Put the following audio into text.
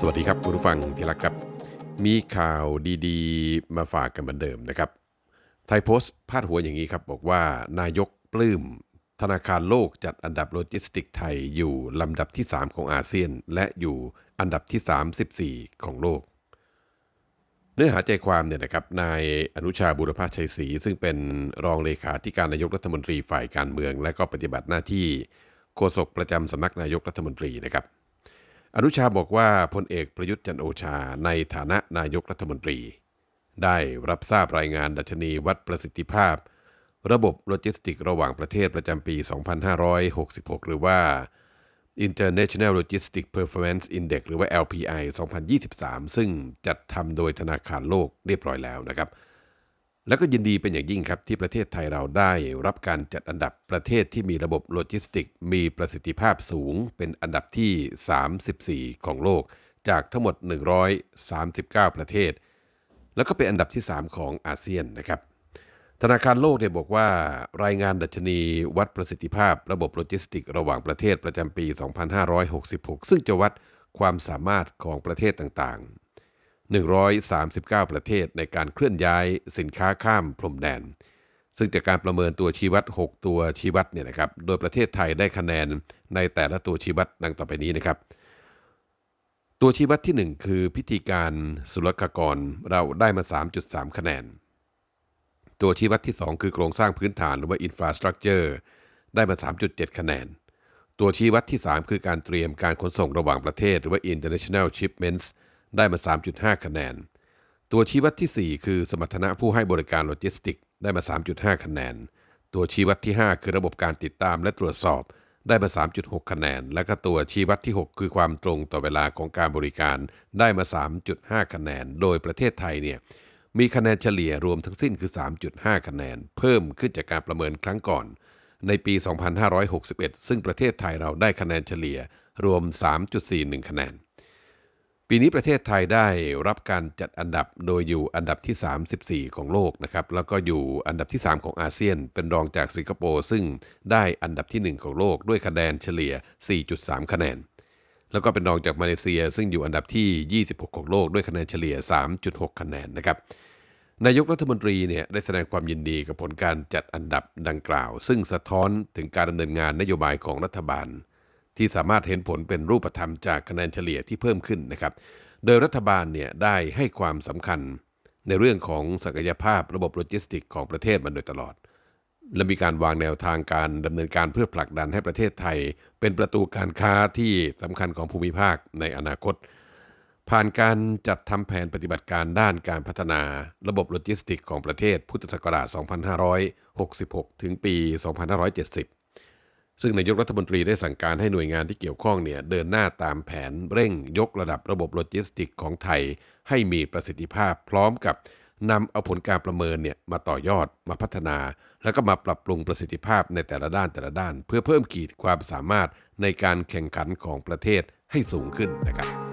สวัสดีครับคุณผู้ฟังที่รักครับ มีข่าวดีๆ มาฝากกันเหมือนเดิมนะครับ ไทยโพสต์พาดหัวอย่างนี้ครับ บอกว่านายกปลื้ม ธนาคารโลกจัดอันดับโลจิสติกไทยอยู่ลำดับที่ 3 ของอาเซียน และอยู่อันดับที่ 34 ของโลก เนื้อหาใจความเนี่ยนะครับนายอนุชาบุรพชัยศรีซึ่งเป็นรองเลขาธิการนายกรัฐมนตรีฝ่ายการเมือง และก็ปฏิบัติหน้าที่โฆษกประจำสำนักนายกรัฐมนตรีนะครับ อนุชาบอกว่าพลเอกประยุทธ์จันโอชาในฐานะนายกรัฐมนตรี ได้รับทราบรายงานดัชนีวัดประสิทธิภาพ ระบบโลจิสติกระหว่างประเทศประจำปี 2566 หรือว่า International Logistics Performance Index หรือว่า LPI 2023 ซึ่งจัดทำโดยธนาคารโลกเรียบร้อยแล้วนะครับ แล้วก็ยินดีเป็นอย่างยิ่งครับที่ประเทศไทยเราได้รับการจัดอันดับประเทศที่มีระบบโลจิสติก มีประสิทธิภาพสูงเป็นอันดับที่ 34 ของโลก จากทั้งหมด 139 ประเทศ แล้วก็เป็นอันดับที่ 3 ของอาเซียนนะครับธนาคารโลกเนี่ยบอกว่ารายงานดัชนีวัดประสิทธิภาพ ระบบโลจิสติก ระหว่างประเทศประจำปี 2566 ซึ่งจะวัดความสามารถของประเทศต่างๆ 139 ประเทศในการเคลื่อนย้ายสินค้าข้ามพรมแดน ซึ่งจากการประเมินตัวชี้วัด 6 ตัวชี้วัดเนี่ยนะครับ โดยประเทศไทยได้คะแนนในแต่ละตัวชี้วัดดังต่อไปนี้นะครับ ตัวชี้วัดที่ 1 คือพิธีการศุลกากรเราได้มา 3.3 คะแนน ตัวชี้วัดที่ 2 คือโครงสร้างพื้นฐานหรือว่า infrastructure ได้มา 3.7 คะแนน ตัวชี้วัดที่ 3 คือการเตรียมการขนส่งระหว่างประเทศ หรือว่า international shipments ได้มา 3.5 คะแนน ตัวชี้วัดที่ 4 คือสมรรถนะผู้ให้บริการโลจิสติก ได้มา 3.5 คะแนน ตัวชี้วัดที่ 5 คือระบบการติดตามและตรวจสอบ ได้มา 3.6 คะแนน และก็ตัวชี้วัดที่ 6 คือความตรงต่อเวลาของการบริการได้มา 3.5 คะแนน โดยประเทศไทยเนี่ยมีคะแนนเฉลี่ยรวมทั้งสิ้นคือ 3.5 คะแนน เพิ่มขึ้นจากการประเมินครั้งก่อน ในปี 2561 ซึ่งประเทศไทยเราได้คะแนนเฉลี่ยรวม 3.41 คะแนน ปีนี้ประเทศไทยได้รับการจัดอันดับโดยอยู่อันดับที่ 34 ของโลกนะครับ แล้วก็อยู่อันดับที่ 3 ของอาเซียน เป็นรองจากสิงคโปร์ซึ่งได้อันดับที่ 1 ของโลกด้วยคะแนนเฉลี่ย 4.3 คะแนน แล้วก็เป็นรองจากมาเลเซีย ซึ่งอยู่อันดับที่ 26 ของโลกด้วยคะแนนเฉลี่ย 3.6 คะแนนนะครับนายกรัฐมนตรีเนี่ยได้แสดงความยินดีกับผลการจัดอันดับดังกล่าว ซึ่งสะท้อนถึงการดำเนินงานนโยบายของรัฐบาล ที่สามารถเห็นผลเป็นรูปธรรมจากคะแนนเฉลี่ยที่เพิ่มขึ้นนะครับ โดยรัฐบาลเนี่ยได้ให้ความสำคัญในเรื่องของศักยภาพระบบโลจิสติกของประเทศมาโดยตลอด และมีการวางแนวทางการดำเนินการเพื่อผลักดันให้ประเทศไทย เป็นประตูการค้าที่สำคัญของภูมิภาคในอนาคต ผ่านการจัดทำแผนปฏิบัติการด้านการพัฒนา ระบบโลจิสติกของประเทศพุทธศักราช 2566 ถึงปี 2570 ซึ่งนายกรัฐมนตรีได้สั่งการให้หน่วยงานที่เกี่ยวข้องเนี่ยเดินหน้าตามแผนเร่งยกระดับระบบโลจิสติกของไทย ให้มีประสิทธิภาพพร้อมกับนำเอาผลการประเมินเนี่ยมาต่อยอดมาพัฒนา แล้วก็มาปรับปรุงประสิทธิภาพในแต่ละด้านแต่ละด้าน เพื่อเพิ่มขีดความสามารถในการแข่งขันของประเทศให้สูงขึ้นนะครับ